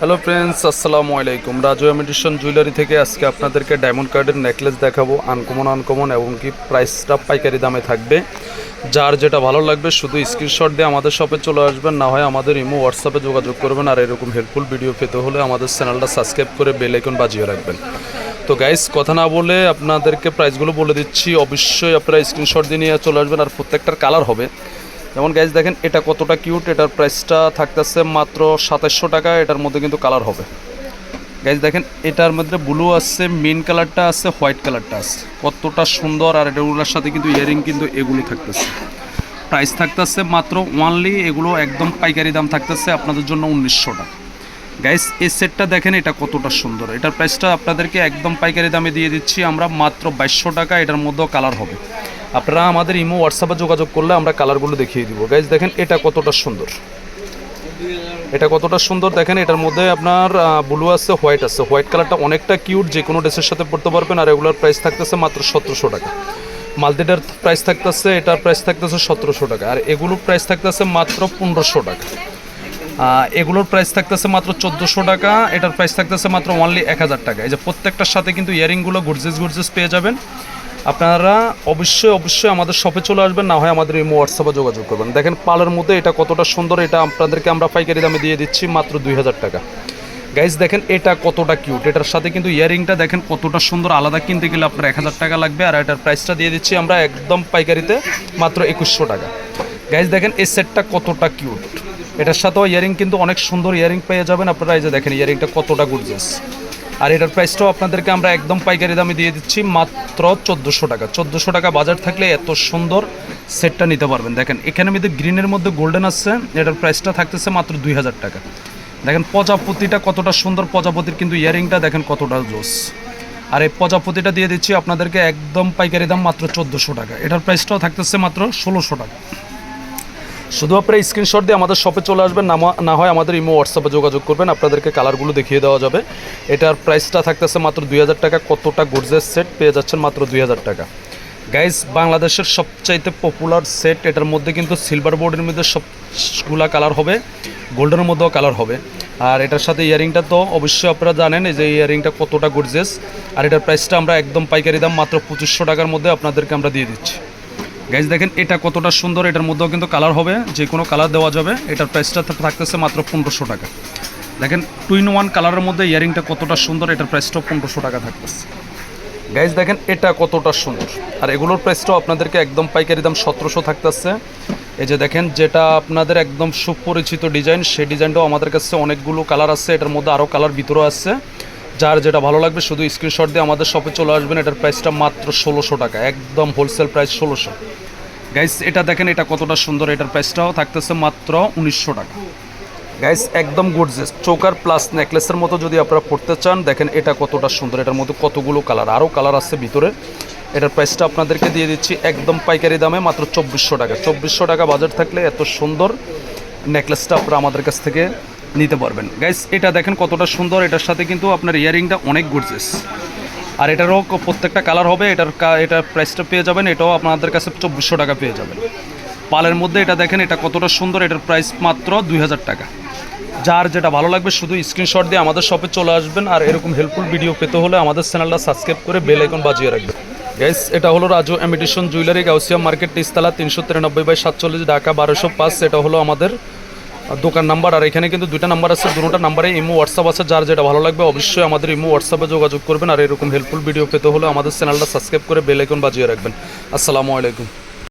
Hello friends আসসালামু আলাইকুম Raju imitation jewellery থেকে আজকে আপনাদেরকে ডায়মন্ড কার্ডের নেকলেস দেখাবো আনকমন আনকমন এবং কি প্রাইসটা পাইকারি দামে থাকবে। যার যেটা ভালো লাগবে শুধু স্ক্রিনশট দিয়ে আমাদের শপে চলে আসবেন, না হয় আমাদের ইমো হোয়াটসঅ্যাপে যোগাযোগ করবেন আর এরকম হেল্পফুল ভিডিও পেতে হলে আমাদের চ্যানেলটা সাবস্ক্রাইব করে বেল আইকন বাজিয়ে রাখবেন। তো গাইস কথা না বলে আপনাদেরকে প্রাইসগুলো বলে দিচ্ছি। অবশ্যই আপনারা স্ক্রিনশট দিয়ে নিয়ে চলে আসবেন আর প্রত্যেকটার কালার হবে। যেমন গাইজ দেখেন এটা কতটা কিউট এটার প্রাইসটা থাকতেছে মাত্র সাতাশশো টাকা, এটার মধ্যে কিন্তু কালার হবে। গাইজ দেখেন এটার মধ্যে ব্লু আছে মেন কালারটা আছে হোয়াইট কালারটা আছে। কতটা সুন্দর, আর এটাগুলোর সাথে কিন্তু ইয়ারিং কিন্তু এগুলো থাকতেছে। প্রাইস থাকতেছে মাত্র ওয়ানলি এগুলো একদম পাইকারি দাম থাকতেছে আপনাদের জন্য উনিশশো টাকা। গাইস এই সেটটা দেখেন এটা কতটা সুন্দর। এটার প্রাইসটা আপনাদেরকে একদম পাইকারি দামে দিয়ে দিচ্ছি আমরা মাত্র বাইশশো টাকা, এটার মধ্যেও কালার হবে। আপনারা আমাদের ইমো হোয়াটসঅ্যাপে যোগাযোগ করলে আমরা কালারগুলো দেখিয়ে দিব। গাইজ দেখেন, এটা কতটা সুন্দর। এটা কতটা সুন্দর, দেখেন, এটার মধ্যে আপনার ব্লু আছে হোয়াইট আছে। হোয়াইট কালারটা অনেকটা কিউট যে কোনো ড্রেসের সাথে পড়তে পারবেন। আর এগুলোর প্রাইস থাকতেছে মাত্র সতেরোশো টাকা। মালদিটার প্রাইস থাকতেছে, এটার প্রাইস থাকতেছে সতেরোশো টাকা। আর এগুলোর প্রাইস থাকতেছে মাত্র পনেরোশো টাকা। এগুলোর প্রাইস থাকতেছে মাত্র চোদ্দোশো টাকা। এটার প্রাইস থাকতেছে মাত্র অনলি এক হাজার টাকা। এই যে প্রত্যেকটার সাথে কিন্তু ইয়ারিংগুলো গুডজেস গুডজেস পেয়ে যাবেন। আপনারা অবশ্যই অবশ্যই আমাদের শপে চলে আসবেন, না হয় আমাদের এই হোয়াটসঅ্যাপে যোগাযোগ করবেন। দেখেন, পালের মধ্যে এটা কতটা সুন্দর, এটা আপনাদেরকে আমরা পাইকারি দামে দিয়ে দিচ্ছি মাত্র দুই হাজার টাকা। গাইজ দেখেন, এটা কতটা কিউট এটার সাথে কিন্তু ইয়ারিংটা দেখেন, কতটা সুন্দর, আলাদা কিনতে গেলে আপনার এক হাজার টাকা লাগবে। আর এটার প্রাইসটা দিয়ে দিচ্ছি আমরা একদম পাইকারিতে মাত্র একুশশো টাকা। গাইজ দেখেন, এই সেটটা কতটা কিউট এটার সাথেও ইয়ারিং কিন্তু অনেক সুন্দর ইয়ারিং পেয়ে যাবেন। আপনারা এই যে দেখেন ইয়ারিংটা কতটা গুডজেস আর এটার প্রাইসটাও আপনাদেরকে আমরা একদম পাইকারি দামে দিয়ে দিচ্ছি মাত্র চোদ্দোশো টাকা। চোদ্দোশো টাকা বাজার থাকলে এত সুন্দর সেটটা নিতে পারবেন। দেখেন, এখানে মধ্যে গ্রিনের মধ্যে গোল্ডেন আসছে এটার প্রাইসটা থাকতেছে মাত্র দুই হাজার টাকা। দেখেন, প্রজাপতিটা কতটা সুন্দর, প্রজাপতির কিন্তু ইয়ারিংটা দেখেন কতটা জোস। আর এই প্রজাপতিটা দিয়ে দিচ্ছি আপনাদেরকে একদম পাইকারি দাম মাত্র চোদ্দোশো টাকা। এটার প্রাইসটাও থাকতেছে মাত্র ষোলোশো টাকা। শুধু আপনারা স্ক্রিনশট দিয়ে আমাদের শপে চলে আসবেন, না হয় আমাদের ইমো হোয়াটসঅ্যাপে যোগাযোগ করবেন, আপনাদেরকে কালারগুলো দেখিয়ে দেওয়া যাবে। এটার প্রাইসটা থাকতেছে মাত্র দুই হাজার টাকা, কতটা গুডজের সেট পেয়ে যাচ্ছেন মাত্র দুই হাজার টাকা। গাইস বাংলাদেশের সবচাইতে পপুলার সেট এটার মধ্যে কিন্তু সিলভার বোর্ডের মধ্যে সবগুলা কালার হবে গোল্ডেনের মধ্যেও কালার হবে। আর এটার সাথে ইয়ারিংটা তো অবশ্যই আপনারা জানেন, এই যে ইয়ারিংটা কতটা গুডজেস আর এটার প্রাইসটা আমরা একদম পাইকারি দাম মাত্র পঁচিশশো টাকার মধ্যে আপনাদেরকে আমরা দিয়ে দিচ্ছি। গাইজ দেখেন, এটা কতটা সুন্দর, এটার মধ্যেও কিন্তু কালার হবে, যে কোনো কালার দেওয়া যাবে। এটার প্রাইসটা থাকতেছে মাত্র পনেরোশো টাকা। দেখেন টু ইন ওয়ান কালারের মধ্যে ইয়ারিংটা কতটা সুন্দর, এটার প্রাইসটাও পনেরোশো টাকা থাকতেছে। গাইজ দেখেন, এটা কতটা সুন্দর। আর এগুলোর প্রাইসটাও আপনাদেরকে একদম পাইকারি দাম সতেরোশো থাকতেছে। এই যে দেখেন, যেটা আপনাদের একদম সুপরিচিত ডিজাইন সেই ডিজাইনটাও আমাদের কাছে অনেকগুলো কালার আছে, এটার মধ্যে আরও কালার ভিতরেও আছে। যার যেটা ভালো লাগবে, শুধু স্ক্রিনশট দিয়ে আমাদের শপে চলে আসবেন। এটার প্রাইসটা মাত্র ষোলোশো টাকা, একদম হোলসেল প্রাইস ষোলোশো। গাইস এটা দেখেন, এটা কতটা সুন্দর, এটার প্রাইসটাও থাকতেছে মাত্র উনিশশো টাকা। গাইস একদম গুডজেস চোকার প্লাস নেকলেসের মতো যদি আপনারা পড়তে চান, দেখেন এটা কতটা সুন্দর, এটার মধ্যে কতগুলো কালার আরও কালার আছে ভিতরে। এটার প্রাইসটা আপনাদেরকে দিয়ে দিচ্ছি একদম পাইকারি দামে মাত্র চব্বিশশো টাকা। চব্বিশশো টাকা বাজার থাকলে এত সুন্দর নেকলেসটা আপনারা আমাদের কাছ থেকে নিতে পারবেন। গাইস এটা দেখেন কতটা সুন্দর, এটার সাথে কিন্তু আপনার ইয়ারিংটা অনেক গুডজেস আর এটারও প্রত্যেকটা কালার হবে, এটার এটার প্রাইসটা পেয়ে যাবেন, এটাও আপনাদের কাছে চব্বিশশো টাকা পেয়ে যাবেন। পালের মধ্যে এটা দেখেন, এটা কতটা সুন্দর, এটার প্রাইস মাত্র দুই হাজার টাকা। যার যেটা ভালো লাগবে, শুধু স্ক্রিনশট দিয়ে আমাদের শপে চলে আসবেন, আর এরকম হেল্পফুল ভিডিও পেতে হলে আমাদের চ্যানেলটা সাবস্ক্রাইব করে বেল আইকন বাজিয়ে রাখবেন। গাইস এটা হলো Raju imitation jewellery Gausia market তিস্তালা, তিনশো তিরানব্বই বাই সাতচল্লিশ, ঢাকা বারোশো পাঁচ। এটা হলো আমাদের দোকান নাম্বার, আর এখানে কিন্তু দুইটা নাম্বার আছে, দুটো নাম্বারে ইমো হোয়াটসঅ্যাপ আছে, যার যেটা ভালো লাগবে অবশ্যই আমাদের ইমো হোয়াটসঅ্যাপে যোগাযোগ করবেন, আর এরকম হেল্পফুল ভিডিও পেতে হলে আমাদের চ্যানেলটা সাবস্ক্রাইব করে বেল আইকন বাজিয়ে রাখবেন। আসসালামু আলাইকুম।